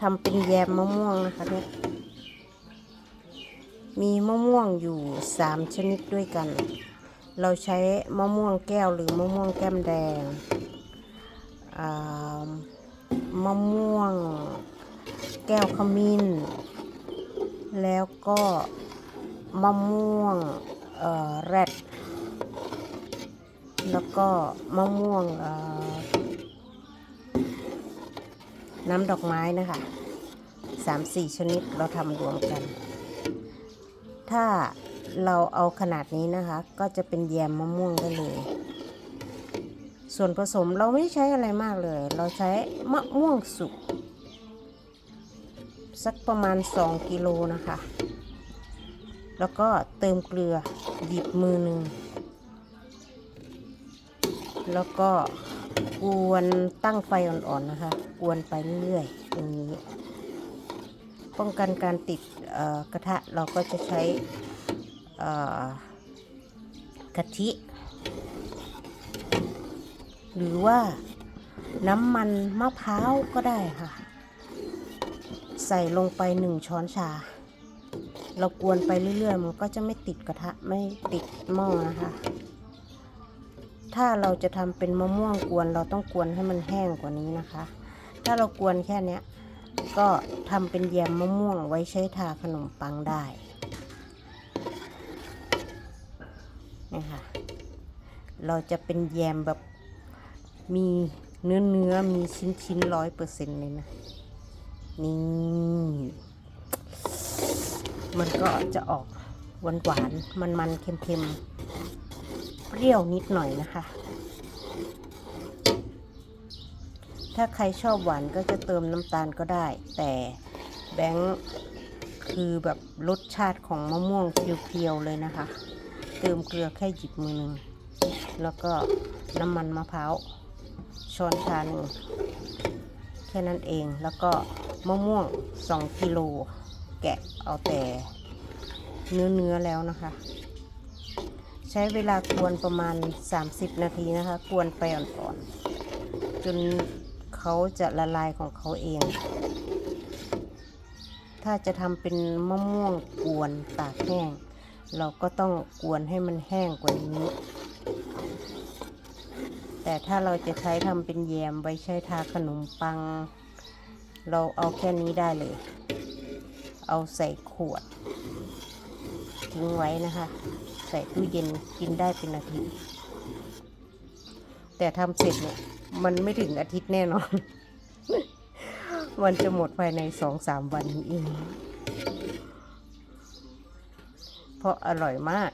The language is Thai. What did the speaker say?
ทำเป็นแยมมะม่วงนะคะเนี่ยมีมะม่วงอยู่สามชนิดด้วยกัน เราใช้มะม่วงแก้วหรือมะม่วงแก้มแดงมะม่วงแก้วขมิ้น แล้วก็มะม่วงแรด แล้วก็มะม่วง น้ำดอกไม้นะคะสามสี่ชนิดเราทำรวมกัน ถ้าเราเอาขนาดนี้นะคะ ก็จะเป็นแยมมะม่วงได้เลย ส่วนผสมเราไม่ใช้อะไรมากเลย เราใช้มะม่วงสุกสักประมาณ 2 กิโลนะคะ แล้วก็เติมเกลือหยิบมือหนึ่ง แล้วก็ กวนตั้งไฟอ่อนๆนะคะ กวนไปเรื่อยๆอย่างนี้ ป้องกันการติดกระทะเราก็จะใช้กะทิ หรือว่าน้ำมันมะพร้าวก็ได้ค่ะ ใส่ลงไปหนึ่งช้อนชา เรากวนไปเรื่อยๆ มันก็จะไม่ติดกระทะไม่ติดหม้อนะคะ ถ้าเราจะทำเป็นมะม่วงกวนเราต้องกวนให้มันแห้งกว่านี้นะคะ ถ้าเรากวนแค่เนี้ยก็ทำเป็นแยมมะม่วงไว้ใช้ทาขนมปังได้นี่ค่ะเราจะเป็นแยมแบบมีเนื้อเนื้อมีชิ้นชิ้นร้อยเปอร์เซ็นต์เลยนะนี่มันก็จะออกหวานหวานมันมันๆเค็มเค็มๆ เปรี้ยวนิดหน่อยนะคะ ถ้าใครชอบหวานก็จะเติมน้ำตาลก็ได้ แต่แบงค์คือแบบรสชาติของมะม่วงเพียวๆเลยนะคะ เติมเกลือแค่หยิบมือหนึ่งแล้วก็น้ำมันมะพร้าวช้อนชาหนึ่งแค่นั้นเองแล้วก็มะม่วง 2 กิโล แกะเอาแต่เนื้อเนื้อๆแล้วนะคะ ช้เวลากวนประมาณ 30 นาทีนะคะ กวนไปอ่อนๆ จนเขาจะละลายของเขาเอง ถ้าจะทำเป็นมะม่วงกวนตากแห้ง เราก็ต้องกวนให้มันแห้งกว่านี้ แต่ถ้าเราจะใช้ทำเป็นแยมไว้ใช้ทาขนมปัง เราเอาแค่นี้ได้เลย เอาใส่ขวดทิ้งไว้นะคะ ส่ตู้เย็นกินได้เป็นอาทิตย์ แต่ทำเสร็จเนี่ยมันไม่ถึงอาทิตย์แน่นอน มันจะหมดภายในสองสามวันเองเพราะอร่อยมาก